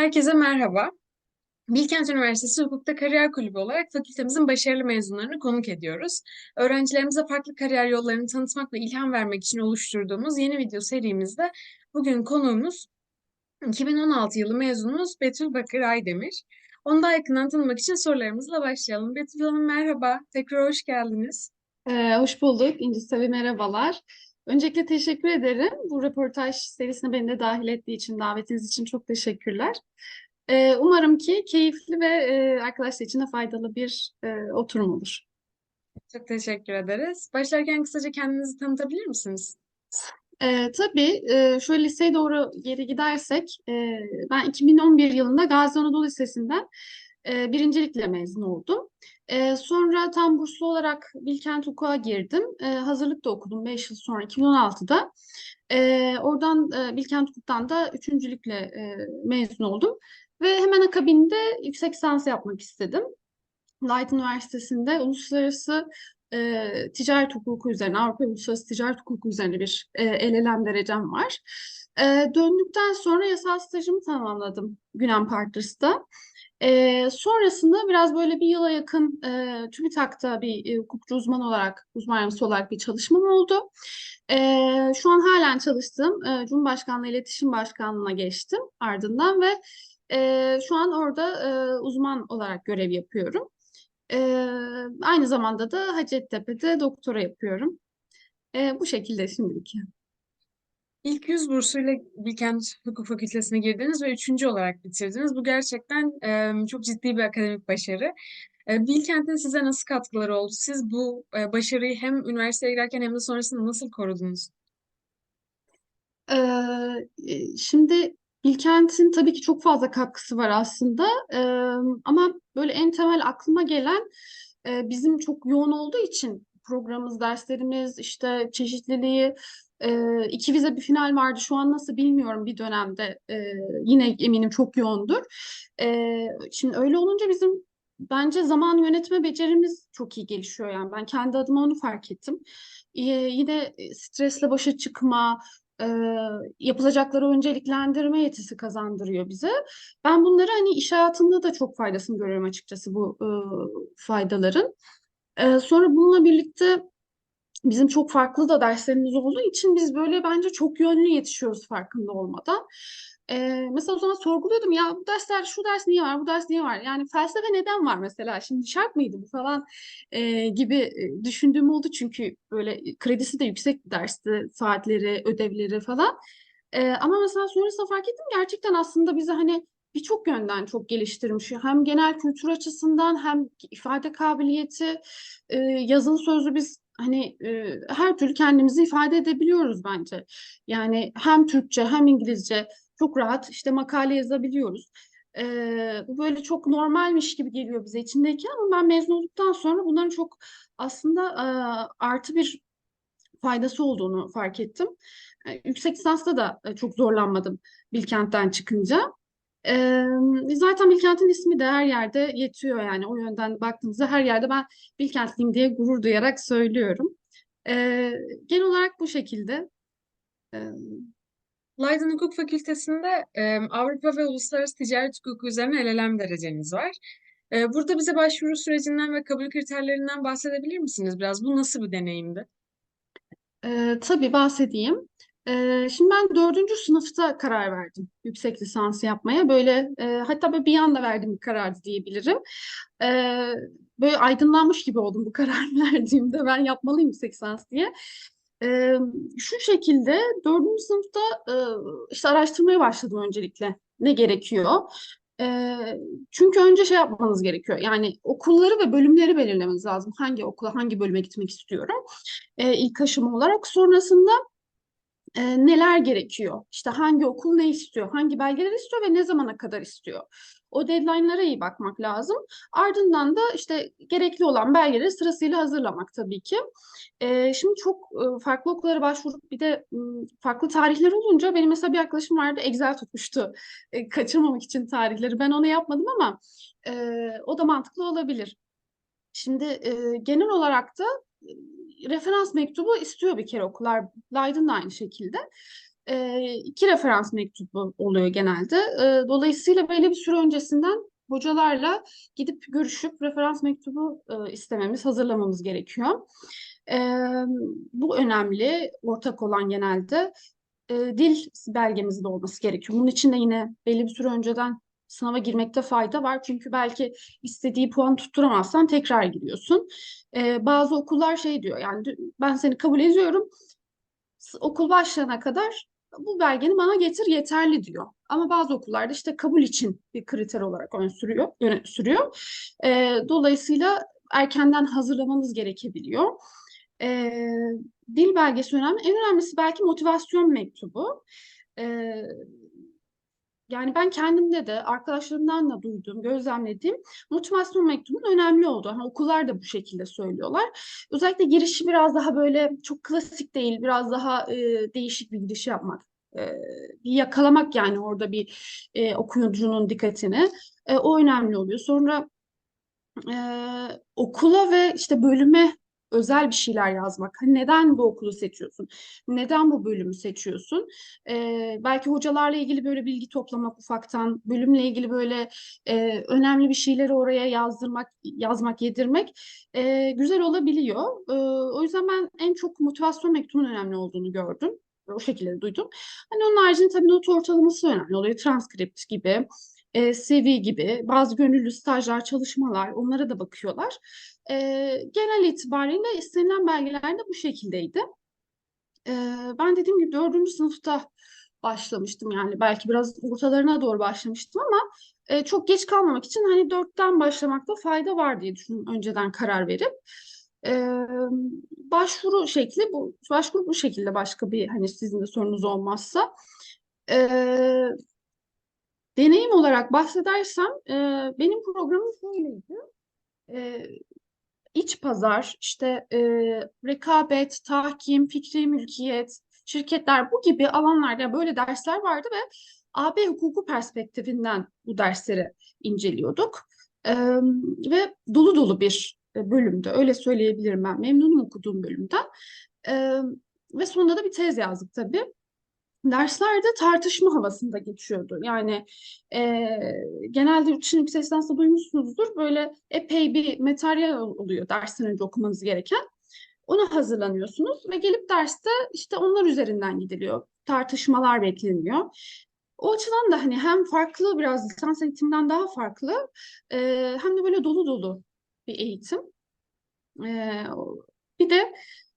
Herkese merhaba. Bilkent Üniversitesi Hukuk'ta Kariyer Kulübü olarak fakültemizin başarılı mezunlarını konuk ediyoruz. Öğrencilerimize farklı kariyer yollarını tanıtmak ve ilham vermek için oluşturduğumuz yeni video serimizde bugün konuğumuz 2016 yılı mezunumuz Betül Bakır Aydemir. Onu daha yakından tanımak için sorularımızla başlayalım. Betül Hanım merhaba, tekrar hoş geldiniz. Ee, hoş bulduk. İnci Savi merhabalar. Öncelikle teşekkür ederim. Bu röportaj serisine beni de dahil ettiği için, davetiniz için çok teşekkürler. Ee, umarım ki keyifli ve e, arkadaşlar için de faydalı bir e, oturum olur. Çok teşekkür ederiz. Başlarken kısaca kendinizi tanıtabilir misiniz? Ee, tabii e, şöyle liseye doğru geri gidersek e, ben 2011 yılında Gazi Anadolu Lisesi'nden e, birincilikle mezun oldum. E, sonra tam burslu olarak Bilkent Hukuk'a girdim. E, hazırlık da okudum 5 yıl sonra 2016'da. E, oradan e, Bilkent Hukuk'tan da üçüncülükle e, mezun oldum. Ve hemen akabinde yüksek lisans yapmak istedim. Light Üniversitesi'nde uluslararası e, ticaret hukuku üzerine, Avrupa Uluslararası Ticaret Hukuku üzerine bir e, LLM derecem var. E, döndükten sonra yasal stajımı tamamladım Günen Partners'ta. E, sonrasında biraz böyle bir yıla yakın e, TÜBİTAK'ta bir e, hukukçu uzman olarak, uzman yardımcısı olarak bir çalışmam oldu. E, şu an halen çalıştığım e, Cumhurbaşkanlığı İletişim Başkanlığı'na geçtim ardından ve e, şu an orada e, uzman olarak görev yapıyorum. Ee, aynı zamanda da Hacettepe'de doktora yapıyorum. Ee, bu şekilde şimdilik. İlk 100 bursuyla Bilkent Hukuk Fakültesine girdiniz ve üçüncü olarak bitirdiniz. Bu gerçekten e, çok ciddi bir akademik başarı. E, Bilkent'in size nasıl katkıları oldu? Siz bu e, başarıyı hem üniversiteye girerken hem de sonrasında nasıl korudunuz? Ee, şimdi Bilkent'in tabii ki çok fazla katkısı var aslında. Ee, ama böyle en temel aklıma gelen e, bizim çok yoğun olduğu için programımız, derslerimiz, işte çeşitliliği, e, iki vize bir final vardı. Şu an nasıl bilmiyorum bir dönemde. E, yine eminim çok yoğundur. E, şimdi öyle olunca bizim bence zaman yönetme becerimiz çok iyi gelişiyor yani. Ben kendi adıma onu fark ettim. E, yine stresle başa çıkma, e, yapılacakları önceliklendirme yetisi kazandırıyor bize. Ben bunları hani iş hayatında da çok faydasını görüyorum açıkçası bu e, faydaların. E, sonra bununla birlikte bizim çok farklı da derslerimiz olduğu için biz böyle bence çok yönlü yetişiyoruz farkında olmadan. Ee, mesela o zaman sorguluyordum ya bu dersler şu ders niye var bu ders niye var? Yani felsefe neden var mesela? Şimdi şart mıydı bu falan e, gibi düşündüğüm oldu. Çünkü böyle kredisi de yüksek bir dersti saatleri ödevleri falan. E, ama mesela sonrasında fark ettim gerçekten aslında bizi hani birçok yönden çok geliştirmiş. Hem genel kültür açısından hem ifade kabiliyeti e, yazılı sözlü biz hani e, her türlü kendimizi ifade edebiliyoruz bence. Yani hem Türkçe hem İngilizce çok rahat işte makale yazabiliyoruz. E, bu böyle çok normalmiş gibi geliyor bize içindeyken ama ben mezun olduktan sonra bunların çok aslında e, artı bir faydası olduğunu fark ettim. E, yüksek lisansta da e, çok zorlanmadım Bilkent'ten çıkınca. Ee, zaten Bilkent'in ismi de her yerde yetiyor yani o yönden baktığımızda her yerde ben Bilkentliyim diye gurur duyarak söylüyorum. Ee, genel olarak bu şekilde. Ee, Leiden Hukuk Fakültesi'nde e, Avrupa ve Uluslararası Ticaret Hukuku üzerine LLM dereceniz var. E, burada bize başvuru sürecinden ve kabul kriterlerinden bahsedebilir misiniz biraz? Bu nasıl bir deneyimdi? e, tabii bahsedeyim. Ee, şimdi ben dördüncü sınıfta karar verdim yüksek lisans yapmaya. Böyle e, hatta böyle bir anda verdiğim bir karardı diyebilirim. Ee, böyle aydınlanmış gibi oldum bu karar verdiğimde ben yapmalıyım yüksek lisans diye. Ee, şu şekilde dördüncü sınıfta e, işte araştırmaya başladım öncelikle. Ne gerekiyor? Ee, çünkü önce şey yapmanız gerekiyor. Yani okulları ve bölümleri belirlemeniz lazım. Hangi okula, hangi bölüme gitmek istiyorum? Ee, ilk aşama olarak. Sonrasında e, neler gerekiyor? İşte hangi okul ne istiyor, hangi belgeler istiyor ve ne zamana kadar istiyor? O deadline'lara iyi bakmak lazım. Ardından da işte gerekli olan belgeleri sırasıyla hazırlamak tabii ki. E, şimdi çok e, farklı okullara başvurup bir de m, farklı tarihler olunca benim mesela bir arkadaşım vardı Excel tutmuştu e, kaçırmamak için tarihleri. Ben onu yapmadım ama e, o da mantıklı olabilir. Şimdi e, genel olarak da referans mektubu istiyor bir kere okullar. Leiden de aynı şekilde. e, iki referans mektubu oluyor genelde. E, dolayısıyla böyle bir süre öncesinden hocalarla gidip görüşüp referans mektubu e, istememiz, hazırlamamız gerekiyor. E, bu önemli, ortak olan genelde. E, dil belgemizde olması gerekiyor. Bunun için de yine belli bir süre önceden sınava girmekte fayda var. Çünkü belki istediği puan tutturamazsan tekrar giriyorsun. E, bazı okullar şey diyor yani ben seni kabul ediyorum. Okul başlayana kadar bu belgeni bana getir yeterli diyor. Ama bazı okullarda işte kabul için bir kriter olarak ön sürüyor, öne sürüyor. E, dolayısıyla erkenden hazırlamanız gerekebiliyor. E, dil belgesi önemli. En önemlisi belki motivasyon mektubu. E, yani ben kendimde de arkadaşlarımdan da duyduğum, gözlemlediğim motivasyon mektubunun önemli olduğu. Hani okullar da bu şekilde söylüyorlar. Özellikle girişi biraz daha böyle çok klasik değil, biraz daha e, değişik bir giriş yapmak. E, yakalamak yani orada bir e, okuyucunun dikkatini. E, o önemli oluyor. Sonra e, okula ve işte bölüme özel bir şeyler yazmak. Hani neden bu okulu seçiyorsun? Neden bu bölümü seçiyorsun? Ee, belki hocalarla ilgili böyle bilgi toplamak ufaktan, bölümle ilgili böyle e, önemli bir şeyleri oraya yazdırmak, yazmak, yedirmek e, güzel olabiliyor. E, o yüzden ben en çok motivasyon mektubunun önemli olduğunu gördüm. O şekilde duydum. Hani onun haricinde tabii not ortalaması önemli oluyor. Transkript gibi e, CV gibi bazı gönüllü stajlar, çalışmalar onlara da bakıyorlar. E, genel itibariyle istenilen belgeler de bu şekildeydi. E, ben dediğim gibi dördüncü sınıfta başlamıştım yani belki biraz ortalarına doğru başlamıştım ama e, çok geç kalmamak için hani dörtten başlamakta fayda var diye düşündüm önceden karar verip. E, başvuru şekli bu başvuru bu şekilde başka bir hani sizin de sorunuz olmazsa. E, Deneyim olarak bahsedersem e, benim programım şöyleydi. E, iç pazar, işte e, rekabet, tahkim, fikri mülkiyet, şirketler bu gibi alanlarda böyle dersler vardı ve AB hukuku perspektifinden bu dersleri inceliyorduk. E, ve dolu dolu bir bölümde, öyle söyleyebilirim ben. Memnunum okuduğum bölümden. E, ve sonunda da bir tez yazdık tabii derslerde tartışma havasında geçiyordu. Yani e, genelde için yüksek lisansta duymuşsunuzdur. Böyle epey bir materyal oluyor dersten önce okumanız gereken. Ona hazırlanıyorsunuz ve gelip derste işte onlar üzerinden gidiliyor. Tartışmalar bekleniyor. O açıdan da hani hem farklı biraz lisans eğitiminden daha farklı e, hem de böyle dolu dolu bir eğitim. E, bir de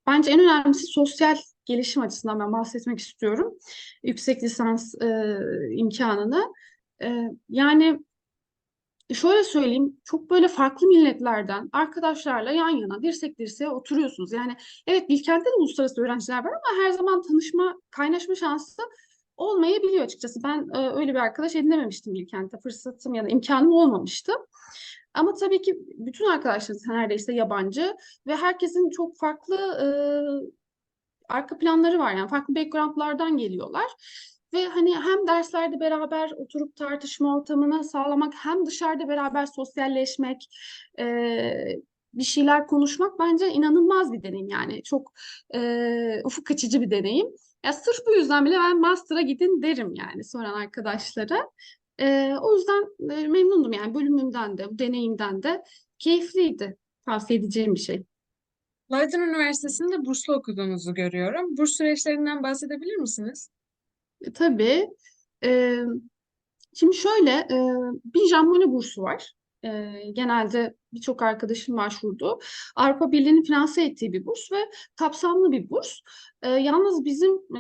bence en önemlisi sosyal gelişim açısından ben bahsetmek istiyorum. Yüksek lisans e, imkanını. E, yani şöyle söyleyeyim, çok böyle farklı milletlerden arkadaşlarla yan yana, dirsek dirseğe oturuyorsunuz. Yani evet Bilkent'te de uluslararası öğrenciler var ama her zaman tanışma, kaynaşma şansı olmayabiliyor açıkçası. Ben e, öyle bir arkadaş edinememiştim Bilkent'te. Fırsatım ya da imkanım olmamıştı. Ama tabii ki bütün arkadaşlarımız neredeyse yabancı ve herkesin çok farklı e, arka planları var yani farklı backgroundlardan geliyorlar. Ve hani hem derslerde beraber oturup tartışma ortamını sağlamak hem dışarıda beraber sosyalleşmek, e, bir şeyler konuşmak bence inanılmaz bir deneyim yani. Çok e, ufuk açıcı bir deneyim. Ya sırf bu yüzden bile ben master'a gidin derim yani soran arkadaşlara. E, o yüzden e, memnundum yani bölümümden de, bu deneyimden de keyifliydi. Tavsiye edeceğim bir şey. Leiden Üniversitesi'nde burslu okuduğunuzu görüyorum. Burs süreçlerinden bahsedebilir misiniz? E, tabii. E, şimdi şöyle e, bir Jambone bursu var. E, genelde birçok arkadaşım başvurdu. Avrupa Birliği'nin finanse ettiği bir burs ve kapsamlı bir burs. E, yalnız bizim e,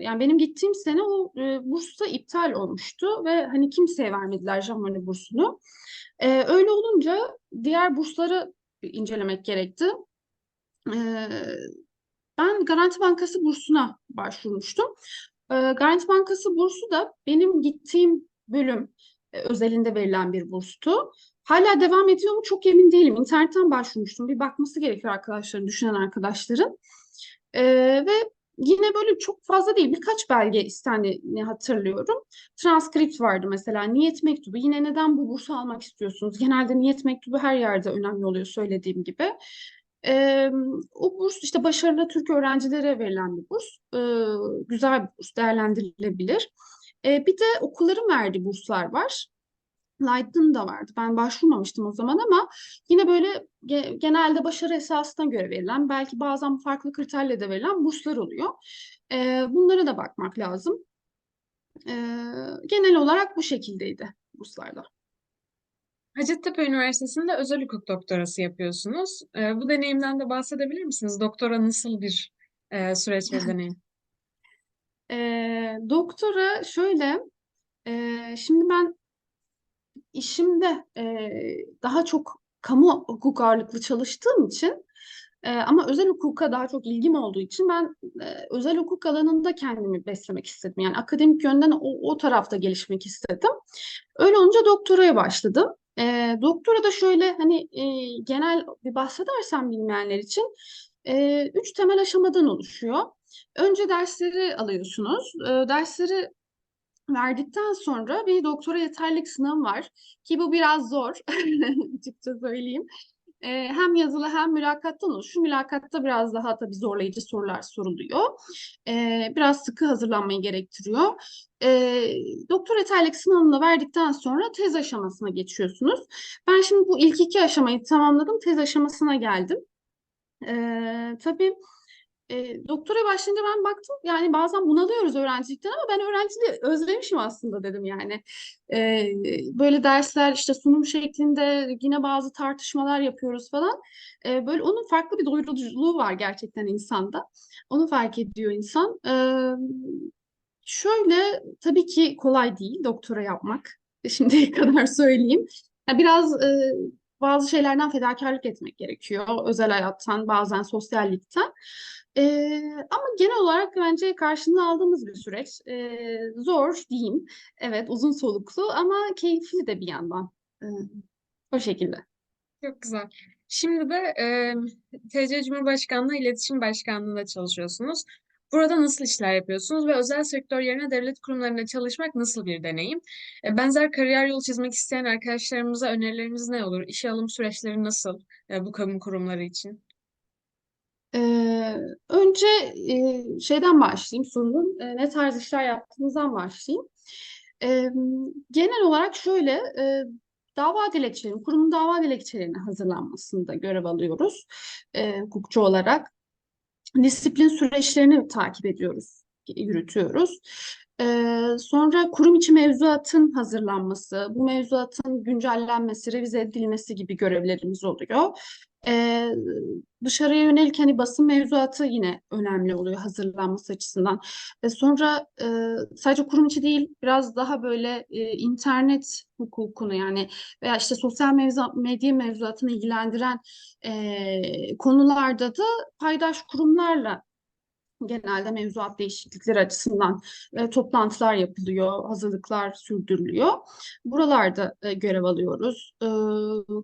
yani benim gittiğim sene o e, burs da iptal olmuştu ve hani kimseye vermediler Jambone bursunu. E, öyle olunca diğer bursları incelemek gerekti. E, ben Garanti Bankası bursuna başvurmuştum. E, Garanti Bankası bursu da benim gittiğim bölüm e, özelinde verilen bir burstu. Hala devam ediyor mu çok emin değilim. İnternetten başvurmuştum. Bir bakması gerekiyor arkadaşların, düşünen arkadaşların. E, ve yine böyle çok fazla değil birkaç belge istendiğini hatırlıyorum. Transkript vardı mesela, niyet mektubu. Yine neden bu bursu almak istiyorsunuz? Genelde niyet mektubu her yerde önemli oluyor söylediğim gibi. Ee, o burs işte başarılı Türk öğrencilere verilen bir burs. Ee, güzel bir burs, değerlendirilebilir. Ee, bir de okulların verdiği burslar var. Light'ın da vardı. Ben başvurmamıştım o zaman ama yine böyle ge- genelde başarı esasına göre verilen, belki bazen farklı kriterle de verilen burslar oluyor. Ee, bunlara da bakmak lazım. Ee, genel olarak bu şekildeydi burslarda. Hacettepe Üniversitesi'nde özel hukuk doktorası yapıyorsunuz. Ee, bu deneyimden de bahsedebilir misiniz? Doktora nasıl bir e, süreç ve deneyim? Ee, doktora şöyle, e, şimdi ben işimde e, daha çok kamu hukuk ağırlıklı çalıştığım için e, ama özel hukuka daha çok ilgim olduğu için ben e, özel hukuk alanında kendimi beslemek istedim. Yani akademik yönden o, o tarafta gelişmek istedim. Öyle olunca doktoraya başladım. E, doktora da şöyle hani e, genel bir bahsedersem bilmeyenler için e, üç temel aşamadan oluşuyor. Önce dersleri alıyorsunuz. E, dersleri verdikten sonra bir doktora yeterlilik sınavı var ki bu biraz zor açıkça söyleyeyim. Ee, hem yazılı hem mülakattan oluşuyor. Şu mülakatta biraz daha tabii zorlayıcı sorular soruluyor. Ee, biraz sıkı hazırlanmayı gerektiriyor. Ee, doktora yeterlilik sınavını verdikten sonra tez aşamasına geçiyorsunuz. Ben şimdi bu ilk iki aşamayı tamamladım. Tez aşamasına geldim. Ee, tabii e, doktora başlayınca ben baktım yani bazen bunalıyoruz öğrencilikten ama ben öğrenciliği özlemişim aslında dedim yani. E, böyle dersler işte sunum şeklinde yine bazı tartışmalar yapıyoruz falan. E, böyle onun farklı bir doyuruculuğu var gerçekten insanda. Onu fark ediyor insan. E, şöyle tabii ki kolay değil doktora yapmak. Şimdiye kadar söyleyeyim. Ya biraz e, bazı şeylerden fedakarlık etmek gerekiyor. Özel hayattan, bazen sosyallikten. Ee, ama genel olarak bence karşılığını aldığımız bir süreç. Ee, zor diyeyim. Evet, uzun soluklu ama keyifli de bir yandan. Ee, o şekilde. Çok güzel. Şimdi de e, TC Cumhurbaşkanlığı İletişim Başkanlığı'nda çalışıyorsunuz. Burada nasıl işler yapıyorsunuz ve özel sektör yerine devlet kurumlarında çalışmak nasıl bir deneyim? E, benzer kariyer yolu çizmek isteyen arkadaşlarımıza önerileriniz ne olur? İşe alım süreçleri nasıl e, bu kamu kurumları için? Ee, önce e, şeyden başlayayım sorunun e, ne tarz işler yaptığınızdan başlayayım. Ee, genel olarak şöyle e, dava dilekçelerinin, kurumun dava dilekçelerinin hazırlanmasında görev alıyoruz e, hukukçu olarak. Disiplin süreçlerini takip ediyoruz, yürütüyoruz. Sonra kurum içi mevzuatın hazırlanması, bu mevzuatın güncellenmesi, revize edilmesi gibi görevlerimiz oluyor. Ee, dışarıya yönelik hani basın mevzuatı yine önemli oluyor hazırlanması açısından. Ve sonra e, sadece kurum içi değil biraz daha böyle e, internet hukukunu yani veya işte sosyal mevzu, medya mevzuatını ilgilendiren e, konularda da paydaş kurumlarla genelde mevzuat değişiklikleri açısından e, toplantılar yapılıyor, hazırlıklar sürdürülüyor. Buralarda e, görev alıyoruz. E,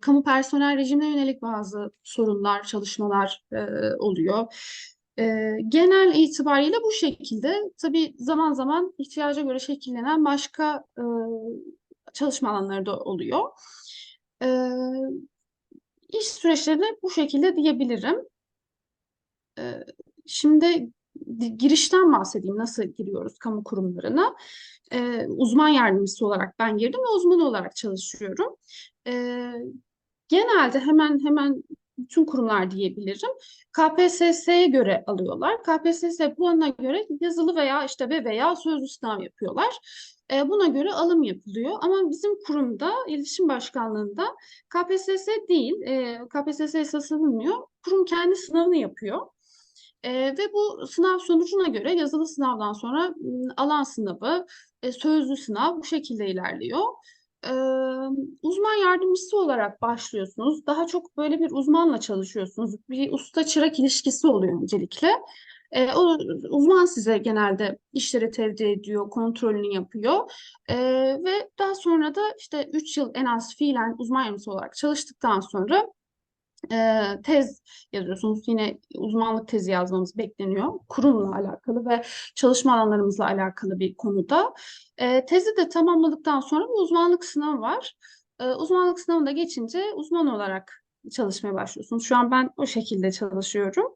kamu personel rejimine yönelik bazı sorunlar, çalışmalar e, oluyor. E, genel itibariyle bu şekilde. Tabii zaman zaman ihtiyaca göre şekillenen başka e, çalışma alanları da oluyor. E, iş süreçleri bu şekilde diyebilirim. E, Şimdi girişten bahsedeyim. Nasıl giriyoruz kamu kurumlarına? Ee, uzman yardımcısı olarak ben girdim ve uzman olarak çalışıyorum. Ee, genelde hemen hemen bütün kurumlar diyebilirim. KPSS'ye göre alıyorlar. KPSS puanına göre yazılı veya işte ve veya sözlü sınav yapıyorlar. E, buna göre alım yapılıyor. Ama bizim kurumda, iletişim başkanlığında KPSS değil, e, KPSS esas alınmıyor. Kurum kendi sınavını yapıyor. E, ve bu sınav sonucuna göre yazılı sınavdan sonra alan sınavı, e, sözlü sınav bu şekilde ilerliyor. E, uzman yardımcısı olarak başlıyorsunuz. Daha çok böyle bir uzmanla çalışıyorsunuz. Bir usta-çırak ilişkisi oluyor öncelikle. E, o uzman size genelde işleri tevdi ediyor, kontrolünü yapıyor. E, ve daha sonra da işte 3 yıl en az fiilen uzman yardımcısı olarak çalıştıktan sonra e, tez yazıyorsunuz. Yine uzmanlık tezi yazmamız bekleniyor. Kurumla alakalı ve çalışma alanlarımızla alakalı bir konuda. E, tezi de tamamladıktan sonra bir uzmanlık sınavı var. E, uzmanlık sınavında geçince uzman olarak çalışmaya başlıyorsunuz. Şu an ben o şekilde çalışıyorum.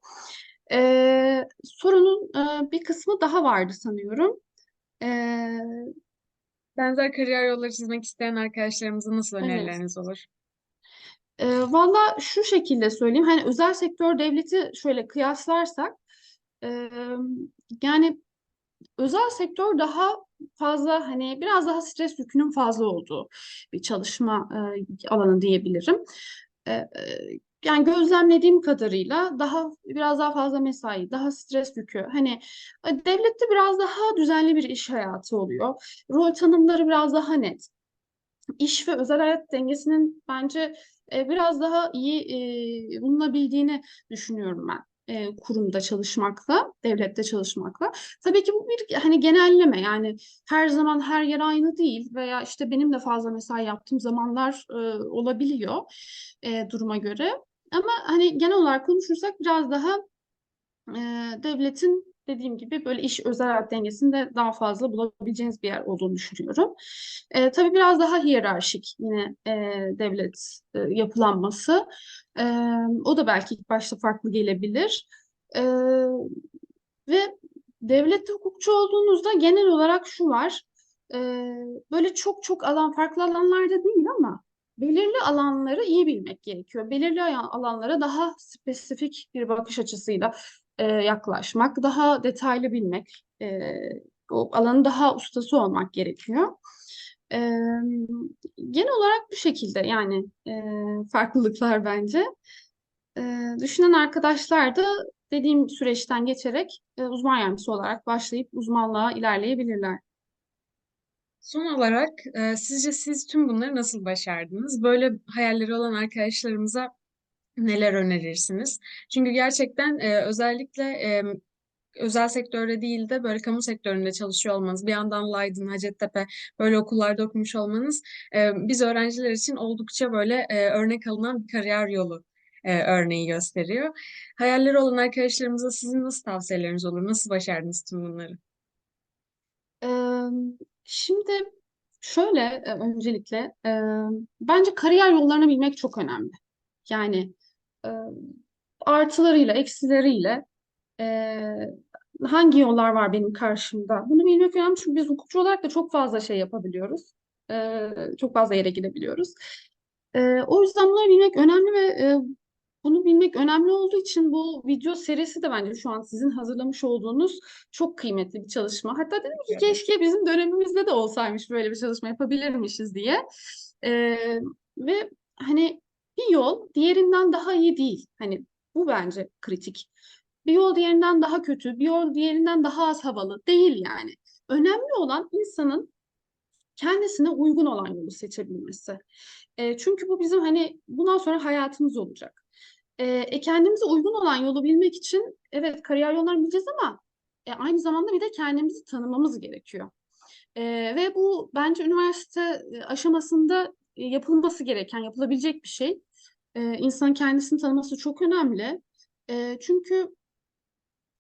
Ee, sorunun e, bir kısmı daha vardı sanıyorum. Ee, Benzer kariyer yolları çizmek isteyen arkadaşlarımıza nasıl evet. önerileriniz olur? Ee, valla şu şekilde söyleyeyim. Hani özel sektör devleti şöyle kıyaslarsak e, yani özel sektör daha fazla hani biraz daha stres yükünün fazla olduğu bir çalışma e, alanı diyebilirim. E, e, yani gözlemlediğim kadarıyla daha biraz daha fazla mesai, daha stres yükü. Hani e, devlette biraz daha düzenli bir iş hayatı oluyor. Rol tanımları biraz daha net. İş ve özel hayat dengesinin bence e, biraz daha iyi e, bulunabildiğini düşünüyorum ben e, kurumda çalışmakla, devlette çalışmakla. Tabii ki bu bir hani genelleme yani her zaman her yer aynı değil veya işte benim de fazla mesai yaptığım zamanlar e, olabiliyor e, duruma göre. Ama hani genel olarak konuşursak biraz daha e, devletin dediğim gibi böyle iş özel hayat dengesinde daha fazla bulabileceğiniz bir yer olduğunu düşünüyorum. E, tabii biraz daha hiyerarşik yine e, devlet e, yapılanması. E, o da belki ilk başta farklı gelebilir. E, ve devlette hukukçu olduğunuzda genel olarak şu var. E, böyle çok çok alan farklı alanlarda değil ama belirli alanları iyi bilmek gerekiyor. Belirli alanlara daha spesifik bir bakış açısıyla e, yaklaşmak, daha detaylı bilmek, e, o alanın daha ustası olmak gerekiyor. E, genel olarak bu şekilde yani e, farklılıklar bence. E, düşünen arkadaşlar da dediğim süreçten geçerek e, uzman yardımcısı olarak başlayıp uzmanlığa ilerleyebilirler. Son olarak e, sizce siz tüm bunları nasıl başardınız? Böyle hayalleri olan arkadaşlarımıza neler önerirsiniz? Çünkü gerçekten e, özellikle e, özel sektörde değil de böyle kamu sektöründe çalışıyor olmanız, bir yandan Leiden, Hacettepe böyle okullarda okumuş olmanız e, biz öğrenciler için oldukça böyle e, örnek alınan bir kariyer yolu e, örneği gösteriyor. Hayalleri olan arkadaşlarımıza sizin nasıl tavsiyeleriniz olur? Nasıl başardınız tüm bunları? Şimdi şöyle e, öncelikle bence kariyer yollarını bilmek çok önemli. Yani artılarıyla, eksileriyle hangi yollar var benim karşımda? Bunu bilmek önemli çünkü biz hukukçu olarak da çok fazla şey yapabiliyoruz. Çok fazla yere gidebiliyoruz. O yüzden bunları bilmek önemli ve bunu bilmek önemli olduğu için bu video serisi de bence şu an sizin hazırlamış olduğunuz çok kıymetli bir çalışma. Hatta dedim ki Evet. keşke bizim dönemimizde de olsaymış böyle bir çalışma yapabilirmişiz diye. E, ve hani bir yol diğerinden daha iyi değil. Hani bu bence kritik. Bir yol diğerinden daha kötü, bir yol diğerinden daha az havalı değil yani. Önemli olan insanın kendisine uygun olan yolu seçebilmesi. E, çünkü bu bizim hani bundan sonra hayatımız olacak. E, e, kendimize uygun olan yolu bilmek için evet kariyer yollarını bileceğiz ama e, aynı zamanda bir de kendimizi tanımamız gerekiyor. E, ve bu bence üniversite aşamasında e, yapılması gereken, yapılabilecek bir şey. E, insanın kendisini tanıması çok önemli. E, çünkü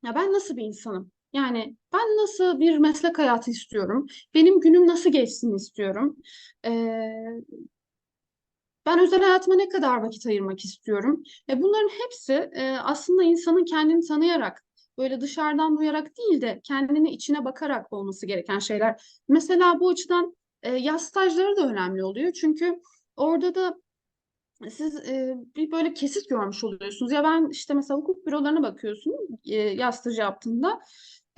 ya ben nasıl bir insanım? Yani ben nasıl bir meslek hayatı istiyorum? Benim günüm nasıl geçsin istiyorum? Ee, ben özel hayatıma ne kadar vakit ayırmak istiyorum? E bunların hepsi e, aslında insanın kendini tanıyarak, böyle dışarıdan duyarak değil de kendini içine bakarak olması gereken şeyler. Mesela bu açıdan e, yaz stajları da önemli oluyor. Çünkü orada da siz e, bir böyle kesit görmüş oluyorsunuz. Ya ben işte mesela hukuk bürolarına bakıyorsun e, yaz stajı yaptığında.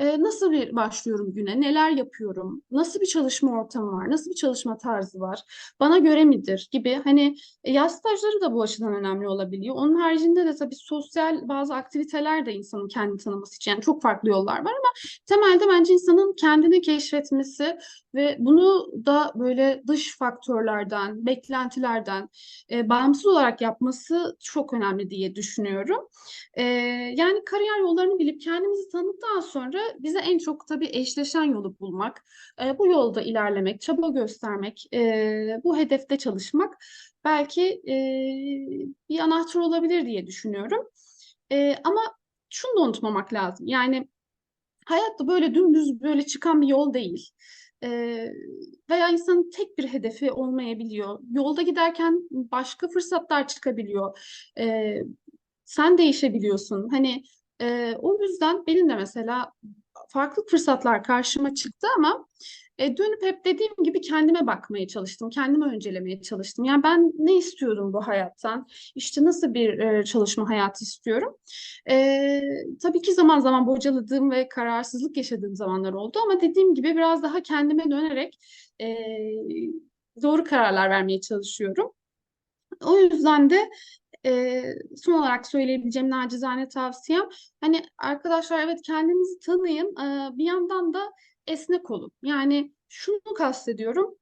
E, nasıl bir başlıyorum güne? Neler yapıyorum? Nasıl bir çalışma ortamı var? Nasıl bir çalışma tarzı var? Bana göre midir? Gibi hani e, yaz stajları da bu açıdan önemli olabiliyor. Onun haricinde de tabii sosyal bazı aktiviteler de insanın kendini tanıması için. Yani çok farklı yollar var ama temelde bence insanın kendini keşfetmesi ve bunu da böyle dış faktörlerden, beklentilerden e, bağımsız olarak yapması çok önemli diye düşünüyorum. E, yani kariyer yollarını bilip kendimizi tanıdıktan sonra bize en çok tabii eşleşen yolu bulmak, e, bu yolda ilerlemek, çaba göstermek, e, bu hedefte çalışmak belki e, bir anahtar olabilir diye düşünüyorum. E, ama şunu da unutmamak lazım. Yani hayatta böyle dümdüz böyle çıkan bir yol değil. E, veya insanın tek bir hedefi olmayabiliyor. Yolda giderken başka fırsatlar çıkabiliyor. E, sen değişebiliyorsun. Hani e, o yüzden benim de mesela farklı fırsatlar karşıma çıktı ama e, dönüp hep dediğim gibi kendime bakmaya çalıştım, kendimi öncelemeye çalıştım. Yani ben ne istiyorum bu hayattan? İşte nasıl bir e, çalışma hayatı istiyorum? E, tabii ki zaman zaman bocaladığım ve kararsızlık yaşadığım zamanlar oldu ama dediğim gibi biraz daha kendime dönerek e, doğru kararlar vermeye çalışıyorum. O yüzden de e, son olarak söyleyebileceğim nacizane tavsiyem hani arkadaşlar evet kendinizi tanıyın e, bir yandan da esnek olun. Yani şunu kastediyorum.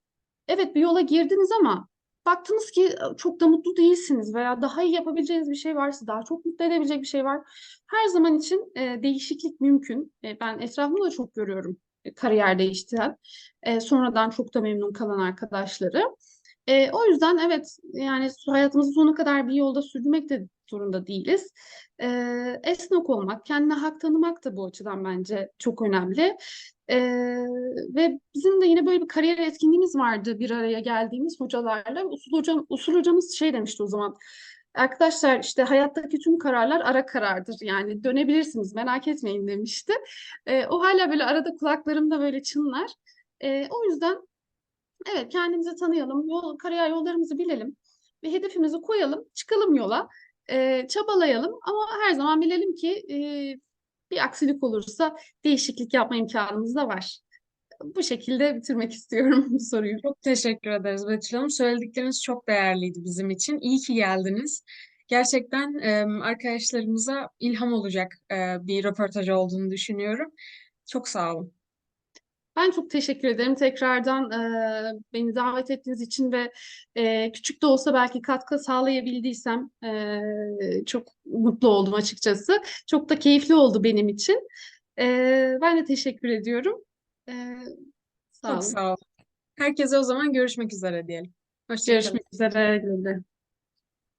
Evet bir yola girdiniz ama baktınız ki çok da mutlu değilsiniz veya daha iyi yapabileceğiniz bir şey varsa, daha çok mutlu edebilecek bir şey var. Her zaman için e, değişiklik mümkün. E, ben etrafımda da çok görüyorum e, kariyer değiştiren, e, sonradan çok da memnun kalan arkadaşları. E, o yüzden evet yani hayatımızın sonuna kadar bir yolda sürdürmek de zorunda değiliz. E, esnek olmak, kendine hak tanımak da bu açıdan bence çok önemli. E, ve bizim de yine böyle bir kariyer etkinliğimiz vardı bir araya geldiğimiz hocalarla. Usul hocam, usul hocamız şey demişti o zaman. Arkadaşlar işte hayattaki tüm kararlar ara karardır. Yani dönebilirsiniz merak etmeyin demişti. E, o hala böyle arada kulaklarımda böyle çınlar. E, o yüzden Evet, kendimizi tanıyalım, yol, kariyer yollarımızı bilelim ve hedefimizi koyalım, çıkalım yola, e, çabalayalım ama her zaman bilelim ki e, bir aksilik olursa değişiklik yapma imkanımız da var. Bu şekilde bitirmek istiyorum bu soruyu. Çok teşekkür ederiz Betül Hanım. Söyledikleriniz çok değerliydi bizim için. İyi ki geldiniz. Gerçekten e, arkadaşlarımıza ilham olacak e, bir röportaj olduğunu düşünüyorum. Çok sağ olun. Ben çok teşekkür ederim tekrardan e, beni davet ettiğiniz için ve e, küçük de olsa belki katkı sağlayabildiysem e, çok mutlu oldum açıkçası. Çok da keyifli oldu benim için. E, ben de teşekkür ediyorum. E, sağ Çok olun. sağ olun. Herkese o zaman görüşmek üzere diyelim. Hoşça kalın. Görüşmek üzere.